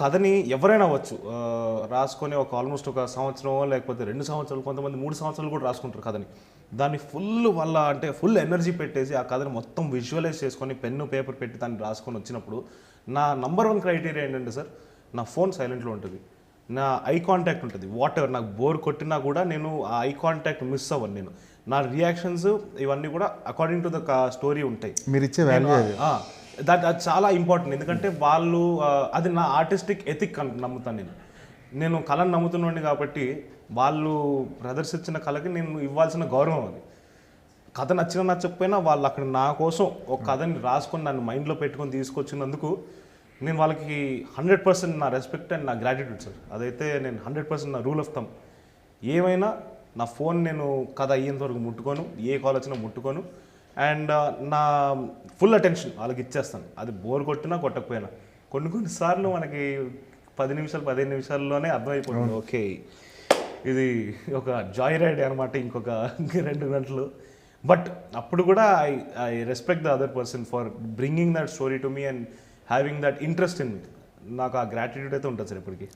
కథని ఎవరైనా అవ్వచ్చు. రాసుకొని ఒక ఆల్మోస్ట్ ఒక సంవత్సరం లేకపోతే రెండు సంవత్సరాలు కొంతమంది మూడు సంవత్సరాలు కూడా రాసుకుంటారు కథని. దాన్ని ఫుల్ వాళ్ళ అంటే ఫుల్ ఎనర్జీ పెట్టేసి ఆ కథని మొత్తం విజువలైజ్ చేసుకొని పెన్ను పేపర్ పెట్టి దాన్ని రాసుకొని వచ్చినప్పుడు నా నంబర్ వన్ క్రైటీరియా ఏంటంటే సార్ నా ఫోన్ సైలెంట్లో ఉంటుంది. నా ఐ కాంటాక్ట్ ఉంటుంది. వాట్ ఎవర్ నాకు బోర్ కొట్టినా కూడా నేను ఆ ఐ కాంటాక్ట్ మిస్ అవ్వను నేను. నా రియాక్షన్స్ ఇవన్నీ కూడా అకార్డింగ్ టు ద స్టోరీ ఉంటాయి. మీరు ఇచ్చే వాల్యూ దట్ అది చాలా ఇంపార్టెంట్ ఎందుకంటే వాళ్ళు అది నా ఆర్టిస్టిక్ ఎథిక్ అని నమ్ముతాను నేను. నేను కళను నమ్ముతున్నాను కాబట్టి వాళ్ళు ప్రదర్శించిన కళకి నేను ఇవ్వాల్సిన గౌరవం అది. కథ నచ్చిన నచ్చకపోయినా వాళ్ళు అక్కడ నా కోసం ఒక కథని రాసుకొని నన్ను మైండ్లో పెట్టుకొని తీసుకొచ్చినందుకు నేను వాళ్ళకి హండ్రెడ్ పర్సెంట్ నా రెస్పెక్ట్ అండ్ నా గ్రాటిట్యూడ్ సార్. అదైతే నేను హండ్రెడ్ పర్సెంట్ నా రూల్ ఆఫ్ థమ్ ఏమైనా నా ఫోన్ నేను కథ అయ్యేంత వరకు ముట్టుకోను ఏ కాల్ వచ్చినా ముట్టుకోను. అండ్ నా ఫుల్ అటెన్షన్ వాళ్ళకి ఇచ్చేస్తాను. అది బోర్ కొట్టినా కొట్టకపోయినా. కొన్ని కొన్ని సార్లు మనకి పది నిమిషాలు పదిహేను నిమిషాల్లోనే అర్థమైపోతుంది. ఓకే ఇది ఒక జాయ్ రైడ్ అనమాట ఇంకొక రెండు గంటలు. బట్ అప్పుడు కూడా I I respect the other person for bringing that story to me and having that interest in me. నాకు ఆ గ్రాటిట్యూడ్ అయితే ఉంటుంది సార్ ఇప్పటికి.